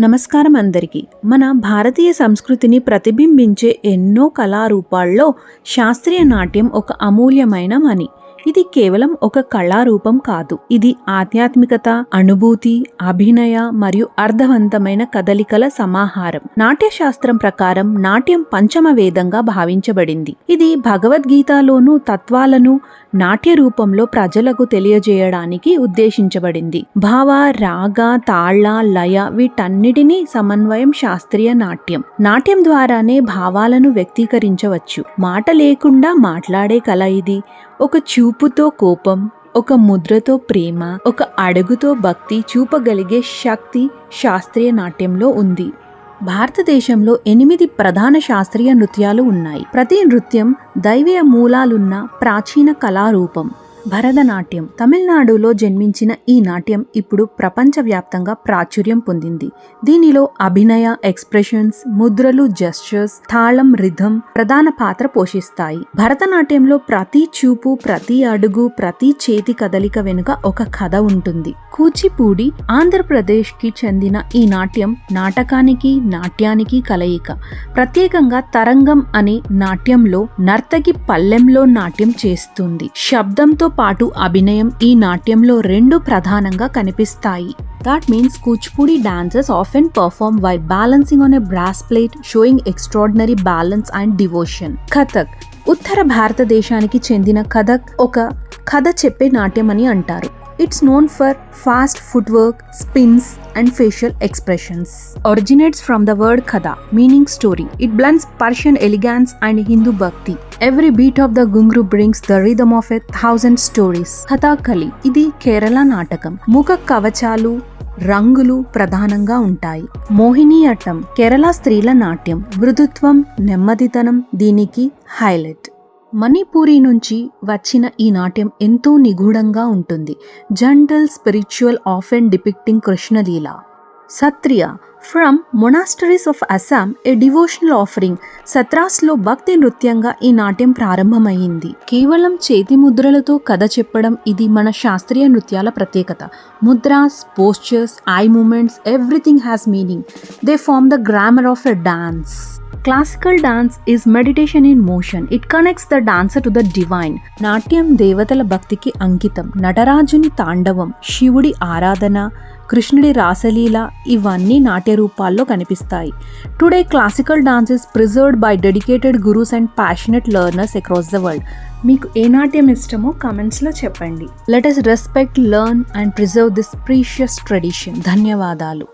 నమస్కారం అందరికీ. మన భారతీయ సంస్కృతిని ప్రతిబింబించే ఎన్నో కళారూపాల్లో శాస్త్రీయ నాట్యం ఒక అమూల్యమైన మని ఇది కేవలం ఒక కళారూపం కాదు. ఇది ఆధ్యాత్మికత అనుభూతి అభినయ మరియు అర్థవంతమైన కదలికల సమాహారం. నాట్యశాస్త్రం ప్రకారం నాట్యం పంచమ వేదంగా భావించబడింది. ఇది భగవద్గీతలోను తత్వాలను నాట్య రూపంలో ప్రజలకు తెలియజేయడానికి ఉద్దేశించబడింది. భావ రాగ తాళ లయ వీటన్నిటినీ సమన్వయం శాస్త్రీయ నాట్యం. నాట్యం ద్వారానే భావాలను వ్యక్తీకరించవచ్చు. మాట లేకుండా మాట్లాడే కళ ఇది. ఒక చూపుతో కోపం ఒక ముద్రతో ప్రేమ ఒక అడుగుతో భక్తి చూపగలిగే శక్తి శాస్త్రీయ నాట్యంలో ఉంది. భారతదేశంలో ఎనిమిది ప్రధాన శాస్త్రీయ నృత్యాలు ఉన్నాయి. ప్రతి నృత్యం దైవీయ మూలాలున్న ప్రాచీన కళారూపం. భరతనాట్యం. తమిళనాడులో జన్మించిన ఈ నాట్యం ఇప్పుడు ప్రపంచవ్యాప్తంగా ప్రాచుర్యం పొందింది. దీనిలో అభినయ ఎక్స్ప్రెషన్స్ ముద్రలు జెస్చర్స్ తాళం రిథం ప్రధాన పాత్ర పోషిస్తాయి. భరతనాట్యంలో ప్రతి చూపు ప్రతి అడుగు ప్రతి చేతి కదలిక వెనుక ఒక కథ ఉంటుంది. కూచిపూడి ఆంధ్రప్రదేశ్కి చెందిన ఈ నాట్యం నాటకానికి నాట్యానికి కలయిక. ప్రత్యేకంగా తరంగం అనే నాట్యంలో నర్తకి పల్లెంలో నాట్యం చేస్తుంది. శబ్దంతో నటనతో పాటు అభినయం ఈ నాట్యంలో రెండు ప్రధానంగా కనిపిస్తాయి. That means Kuchipudi dances of and perform by balancing on a brass plate showing extraordinary balance and devotion Kathak ఉత్తర భారతదేశానికి చెందిన కథక్ ఒక కథ చెప్పే నాట్యం అని అంటారు. It's known for fast footwork spins and facial expressions originates from the word katha meaning story it blends Persian elegance and Hindu bhakti every beat of the ghungroo brings the rhythm of a thousand stories Kathakali ఇది కేరళ నాటకం ముఖ కవచాలు రంగులు ప్రధానంగా ఉంటాయి మోహిని అట్టం కేరళ స్త్రీల నాట్యం మృదుత్వం నెమ్మదితనం దీనికి హైలైట్ మణిపూరి నుంచి వచ్చిన ఈ నాట్యం ఎంతో నిగూఢంగా ఉంటుంది. Gentle spiritual of and depicting Krishnaleela. Sattriya from monasteries of Assam a devotional offering సత్రాస్లో భక్తి నృత్యంగా ఈ నాట్యం ప్రారంభమైంది. కేవలం చేతి ముద్రలతో కథ చెప్పడం ఇది మన శాస్త్రీయ నృత్యాల ప్రత్యేకత. Mudras postures eye movements everything has meaning they form the grammar of a dance classical dance is meditation in motion it connects the dancer to the divine నాట్యం దేవతల భక్తికి అంకితం నటరాజుని తాండవం శివుడి ఆరాధన కృష్ణుడి రాసలీల ఇవన్నీ నాట్య రూపాల్లో కనిపిస్తాయి today classical dance is preserved by dedicated gurus and passionate learners across the world మీకు ఏ నాట్యం ఇష్టమో కమెంట్స్లో చెప్పండి. Let us respect learn and preserve this precious tradition ధన్యవాదాలు.